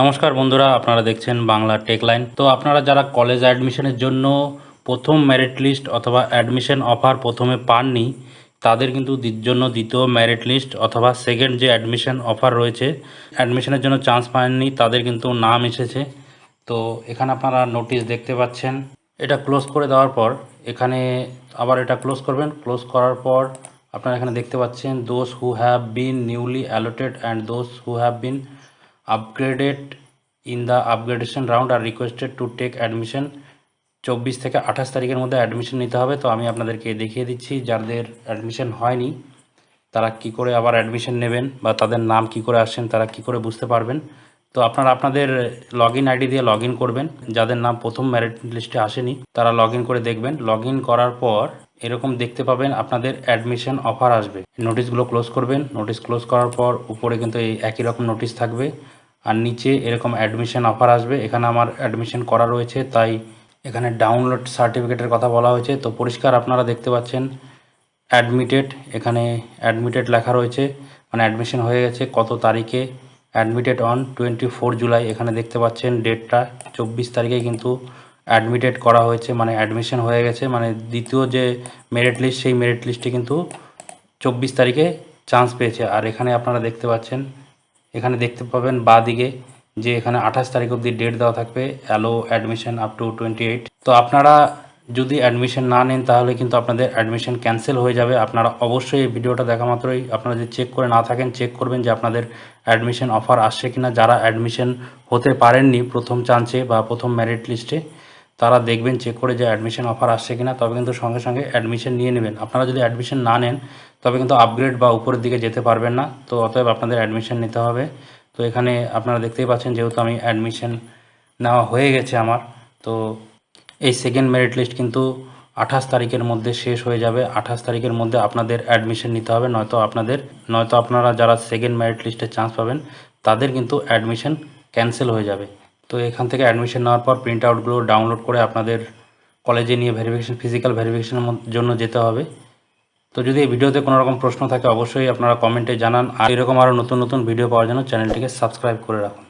নমস্কার বন্ধুরা, আপনারা দেখছেন বাংলা টেক লাইন তো আপনারা যারা কলেজ অ্যাডমিশনের জন্য প্রথম মেরিট লিস্ট অথবা অ্যাডমিশন অফার প্রথমে পাননি, তাদের কিন্তু জন্য দ্বিতীয় মেরিট লিস্ট অথবা সেকেন্ড যে অ্যাডমিশন অফার রয়েছে অ্যাডমিশনের জন্য চান্স পাননি, তাদের কিন্তু নাম এসেছে। তো এখানে আপনারা নোটিশ দেখতে পাচ্ছেন। এটা ক্লোজ করে দেওয়ার পর, এখানে আবার এটা ক্লোজ করবেন। ক্লোজ করার পর আপনারা এখানে দেখতে পাচ্ছেন those who have been newly allotted and those who have been upgraded in the upgradation round are requested to take admission চব্বিশ থেকে আঠাশ তারিখের মধ্যে অ্যাডমিশন নিতে হবে। তো আমি আপনাদেরকে দেখিয়ে দিচ্ছি যাদের অ্যাডমিশন হয়নি, তারা কি করে আবার অ্যাডমিশন নেবেন বা তাদের নাম কি করে আসছেন তারা কি করে বুঝতে পারবেন। তো আপনারা আপনাদের লগ ইন আইডি দিয়ে লগ করবেন। যাদের নাম প্রথম মেরিট লিস্টে আসেনি, তারা লগ করে দেখবেন। লগ করার পর এরকম দেখতে পাবেন আপনাদের অ্যাডমিশন অফার আসবে। নোটিশগুলো ক্লোজ করবেন। নোটিশ ক্লোজ করার পর উপরে কিন্তু এই একই রকম নোটিশ থাকবে। আর নিচে এরকম অ্যাডমিশন অফার আসবে। এখানে আমার অ্যাডমিশন করা রয়েছে, তাই এখানে ডাউনলোড সার্টিফিকেটের কথা বলা হয়েছে। তো পরিষ্কার আপনারা দেখতে পাচ্ছেন অ্যাডমিটেড এখানে অ্যাডমিটেড লেখা রয়েছে। মানে অ্যাডমিশন হয়ে গেছে কত তারিখে? Admitted on twenty four July এখানে দেখতে পাচ্ছেন ডেটটা চব্বিশ তারিখে কিন্তু অ্যাডমিটেড করা হয়েছে। মানে অ্যাডমিশন হয়ে গেছে। মানে দ্বিতীয় যে মেরিট লিস্ট সেই মেরিট লিস্টে কিন্তু চব্বিশ তারিখে চান্স পেয়েছে। আর এখানে আপনারা দেখতে পাচ্ছেন এখানে দেখতে পাবেন বা দিকে যে এখানে আঠাশ তারিখ অবধি ডেট দেওয়া থাকবে allow admission up to twenty eight তো আপনারা যদি অ্যাডমিশন না নেন, তাহলে কিন্তু আপনাদের অ্যাডমিশন ক্যান্সেল হয়ে যাবে। আপনারা অবশ্যই এই ভিডিওটা দেখা মাত্রই আপনারা যদি চেক করে না থাকেন চেক করবেন যে আপনাদের অ্যাডমিশন অফার আসছে কিনা। যারা অ্যাডমিশন হতে পারেননি প্রথম চান্সে বা প্রথম মেরিট লিস্টে তারা দেখবেন চেক করে যে অ্যাডমিশন অফার আসছে কিনা, তবে কিন্তু সঙ্গে সঙ্গে অ্যাডমিশন নিয়ে নেবেন। আপনারা যদি অ্যাডমিশন না নেন তবে কিন্তু আপগ্রেড বা উপরের দিকে যেতে পারবেন না। তো অতএব আপনাদের অ্যাডমিশন নিতে হবে। তো এখানে আপনারা দেখতেই পাচ্ছেন যেহেতু আমি অ্যাডমিশন নেওয়া হয়ে গেছে আমার, তো এই সেকেন্ড মেরিট লিস্ট কিন্তু আঠাশ তারিখের মধ্যে শেষ হয়ে যাবে। আঠাশ তারিখের মধ্যে আপনাদের অ্যাডমিশন নিতে হবে, নয়তো আপনাদের, নয়তো আপনারা যারা সেকেন্ড মেরিট লিস্টে চান্স পাবেন, তাদের কিন্তু অ্যাডমিশন ক্যান্সেল হয়ে যাবে। তো এখান থেকে অ্যাডমিশন নেওয়ার পর প্রিন্ট আউটগুলো ডাউনলোড করে আপনাদের কলেজে নিয়ে ভেরিফিকেশন ফিজিক্যাল ভেরিফিকেশনের জন্য যেতে হবে। তো যদি এই ভিডিওতে কোনো রকম প্রশ্ন থাকে, অবশ্যই আপনারা কমেন্টে জানান। আর এরকম আরও নতুন নতুন ভিডিও পাওয়ার জন্য চ্যানেলটিকে সাবস্ক্রাইব করে রাখুন।